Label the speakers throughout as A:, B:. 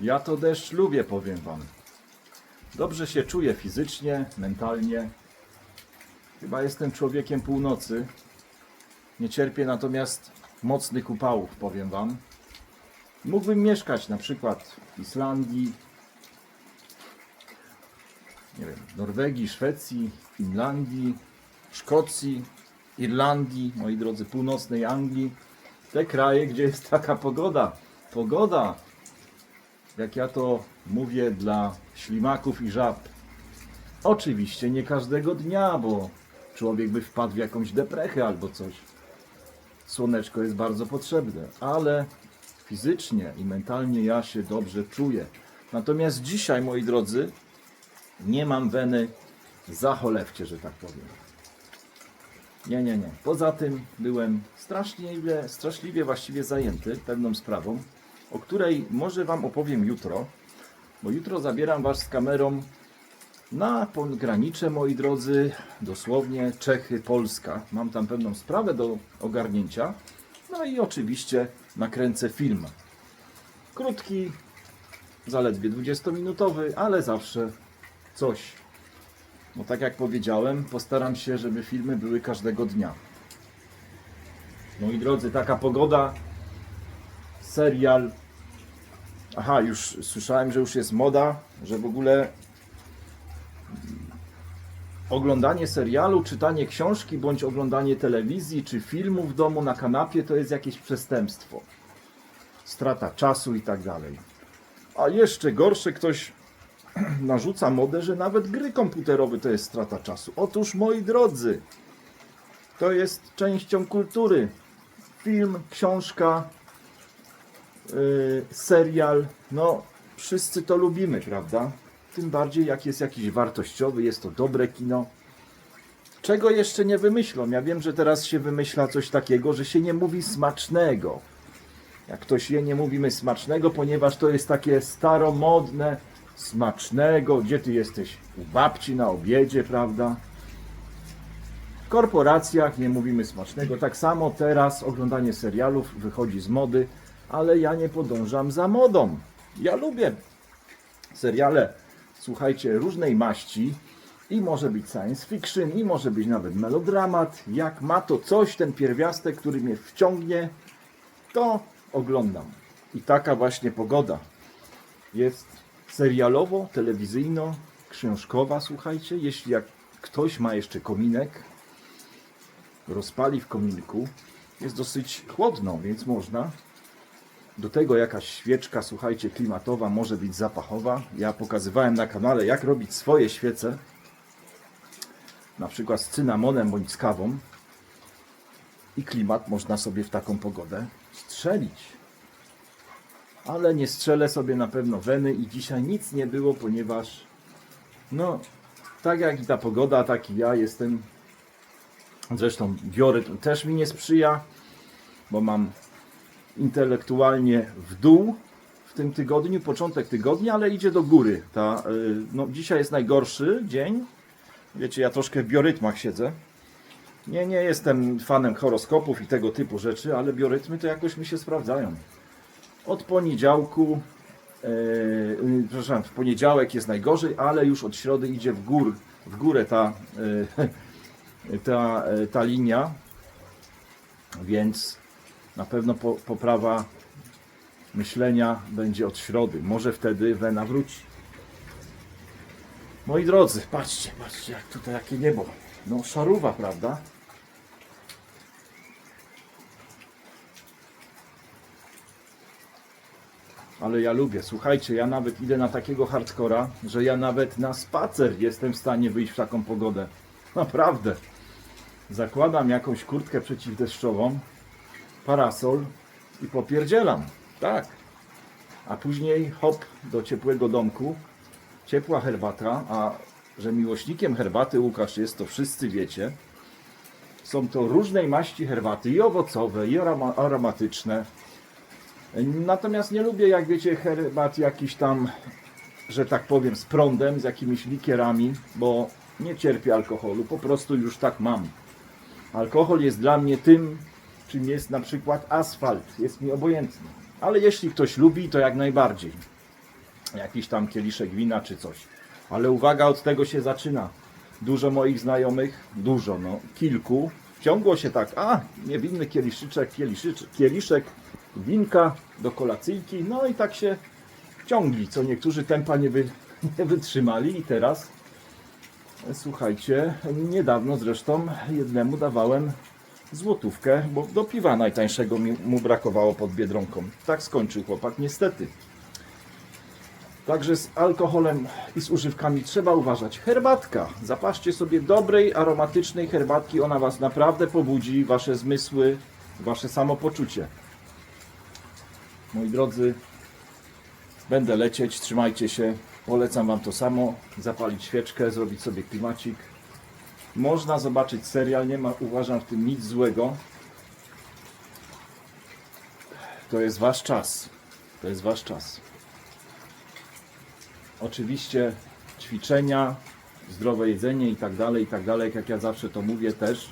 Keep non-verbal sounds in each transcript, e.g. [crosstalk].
A: Ja to deszcz lubię, powiem Wam. Dobrze się czuję fizycznie, mentalnie. Chyba jestem człowiekiem północy. Nie cierpię natomiast mocnych upałów, powiem Wam. Mógłbym mieszkać na przykład w Islandii, nie wiem, Norwegii, Szwecji, Finlandii, Szkocji, Irlandii, moi drodzy, północnej Anglii. Te kraje, gdzie jest taka pogoda. Pogoda, jak ja to mówię, dla ślimaków i żab. Oczywiście nie każdego dnia, bo człowiek by wpadł w jakąś deprechę albo coś. Słoneczko jest bardzo potrzebne, ale fizycznie i mentalnie ja się dobrze czuję. Natomiast dzisiaj, moi drodzy, nie mam weny za cholewcie, że tak powiem. Nie, nie, nie. Poza tym byłem straszliwie, straszliwie właściwie zajęty pewną sprawą, o której może Wam opowiem jutro, bo jutro zabieram Was z kamerą na granicze, moi drodzy, dosłownie Czechy, Polska. Mam tam pewną sprawę do ogarnięcia, no i oczywiście nakręcę film. Krótki, zaledwie 20-minutowy, ale zawsze coś. Bo tak jak powiedziałem, postaram się, żeby filmy były każdego dnia. Moi drodzy, taka pogoda, serial. Aha, już słyszałem, że już jest moda, że w ogóle oglądanie serialu, czytanie książki, bądź oglądanie telewizji czy filmu w domu na kanapie to jest jakieś przestępstwo. Strata czasu i tak dalej. A jeszcze gorsze, ktoś [clears throat] narzuca modę, że nawet gry komputerowe to jest strata czasu. Otóż, moi drodzy, to jest częścią kultury. Film, książka, yy, serial, no wszyscy to lubimy, prawda? Tym bardziej jak jest jakiś wartościowy, jest to dobre kino. Czego jeszcze nie wymyślą? Ja wiem, że teraz się wymyśla coś takiego, że się nie mówi smacznego. Jak ktoś je, nie mówimy smacznego, ponieważ to jest takie staromodne, smacznego. Gdzie ty jesteś? U babci na obiedzie, prawda? W korporacjach nie mówimy smacznego. Tak samo teraz oglądanie serialów wychodzi z mody, ale ja nie podążam za modą. Ja lubię seriale, słuchajcie, różnej maści. I może być science fiction, i może być nawet melodramat. Jak ma to coś, ten pierwiastek, który mnie wciągnie, to oglądam. I taka właśnie pogoda jest serialowo, telewizyjno, książkowa, słuchajcie. Jeśli jak ktoś ma jeszcze kominek, rozpali w kominku, jest dosyć chłodno, więc można. Do tego jakaś świeczka, słuchajcie, klimatowa, może być zapachowa. Ja pokazywałem na kanale, jak robić swoje świece, na przykład z cynamonem bądź z kawą. I klimat można sobie w taką pogodę strzelić ale nie strzelę sobie na pewno weny i dzisiaj nic nie było, ponieważ no, tak jak i ta pogoda, tak i ja jestem zresztą biorytm też mi nie sprzyja, bo mam intelektualnie w dół w tym tygodniu, początek tygodnia, ale idzie do góry. Ta, y, no, dzisiaj jest najgorszy dzień. Wiecie, ja troszkę w biorytmach siedzę. Nie, nie jestem fanem horoskopów i tego typu rzeczy, ale biorytmy to jakoś mi się sprawdzają. Od poniedziałku, e, y, przepraszam, w poniedziałek jest najgorzej, ale już od środy idzie w, gór, w górę ta, e, [laughs] ta, e, ta linia, więc na pewno po, poprawa myślenia będzie od środy. Może wtedy wena wróci. Moi drodzy, patrzcie, patrzcie, jak tutaj jakie niebo. No szaruwa, prawda? Ale ja lubię. Słuchajcie, ja nawet idę na takiego hardcora, że ja nawet na spacer jestem w stanie wyjść w taką pogodę. Naprawdę. Zakładam jakąś kurtkę przeciwdeszczową, parasol i popierdzielam. Tak. A później hop do ciepłego domku, ciepła herbata, a że miłośnikiem herbaty Łukasz jest, to wszyscy wiecie. Są to różnej maści herbaty, i owocowe, i aroma- aromatyczne. Natomiast nie lubię, jak wiecie, herbat jakiś tam, że tak powiem, z prądem, z jakimiś likierami, bo nie cierpię alkoholu, po prostu już tak mam. Alkohol jest dla mnie tym, czym jest na przykład asfalt, jest mi obojętny. Ale jeśli ktoś lubi, to jak najbardziej. jakiś tam kieliszek wina czy coś. Ale uwaga, od tego się zaczyna. Dużo moich znajomych, dużo, no, kilku, ciągło się tak, a, niewinny kieliszyczek, kieliszyczek, kieliszek winka do kolacyjki, no i tak się ciągli, co niektórzy tempa nie, wy, [laughs] nie wytrzymali i teraz, słuchajcie, niedawno zresztą jednemu dawałem złotówkę, bo do piwa najtańszego mu brakowało pod Biedronką. Tak skończył chłopak, niestety. Także z alkoholem i z używkami trzeba uważać. Herbatka. Zapaszcie sobie dobrej, aromatycznej herbatki. Ona Was naprawdę pobudzi, Wasze zmysły, Wasze samopoczucie. Moi drodzy, będę lecieć, trzymajcie się. Polecam Wam to samo. Zapalić świeczkę, zrobić sobie klimacik. Można zobaczyć serial, nie ma, uważam w tym nic złego. To jest Wasz czas. To jest Wasz czas. Oczywiście ćwiczenia, zdrowe jedzenie i tak dalej, i tak dalej, jak ja zawsze to mówię też,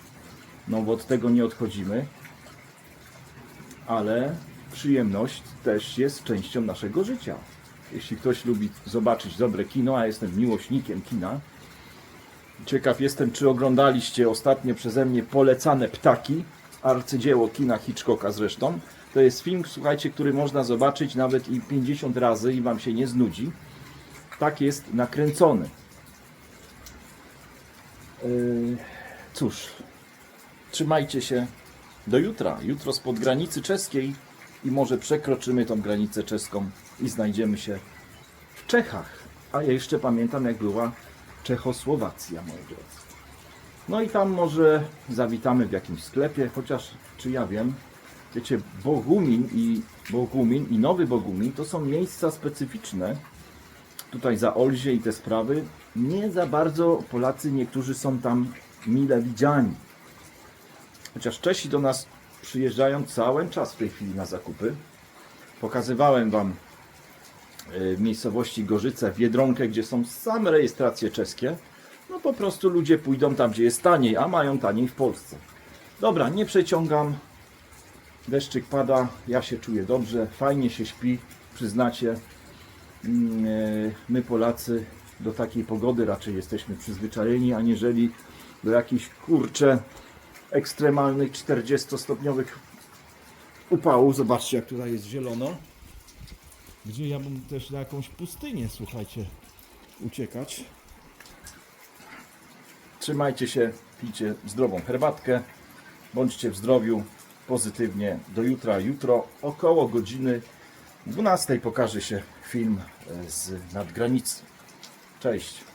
A: no bo od tego nie odchodzimy, ale przyjemność też jest częścią naszego życia. Jeśli ktoś lubi zobaczyć dobre kino, a jestem miłośnikiem kina, ciekaw jestem, czy oglądaliście ostatnio przeze mnie polecane ptaki, arcydzieło kina Hitchcocka zresztą. To jest film, słuchajcie, który można zobaczyć nawet i 50 razy i Wam się nie znudzi tak jest nakręcony. Yy, Cóż, trzymajcie się do jutra. Jutro spod granicy czeskiej i może przekroczymy tą granicę czeską i znajdziemy się w Czechach. A ja jeszcze pamiętam, jak była Czechosłowacja, moi drodzy. No i tam może zawitamy w jakimś sklepie, chociaż czy ja wiem, wiecie, Bogumin i Bogumin i Nowy Bogumin to są miejsca specyficzne, tutaj za Olzie i te sprawy, nie za bardzo Polacy niektórzy są tam mile widziani. Chociaż Czesi do nas przyjeżdżają cały czas w tej chwili na zakupy. Pokazywałem Wam w miejscowości Gorzyce, Biedronkę, gdzie są same rejestracje czeskie. No po prostu ludzie pójdą tam, gdzie jest taniej, a mają taniej w Polsce. Dobra, nie przeciągam. Deszczyk pada, ja się czuję dobrze, fajnie się śpi, przyznacie. Mm, e, my Polacy do takiej pogody raczej jesteśmy przyzwyczajeni, aniżeli do jakichś kurcze ekstremalnych 40-stopniowych upałów. Zobaczcie jak tutaj jest zielono. Gdzie ja bym też na jakąś pustynię, słuchajcie, uciekać. Trzymajcie się, pijcie zdrową herbatkę, bądźcie w zdrowiu, pozytywnie. Do jutra. Jutro około godziny 12 pokaże się film e, z nadgranicy. Cześć.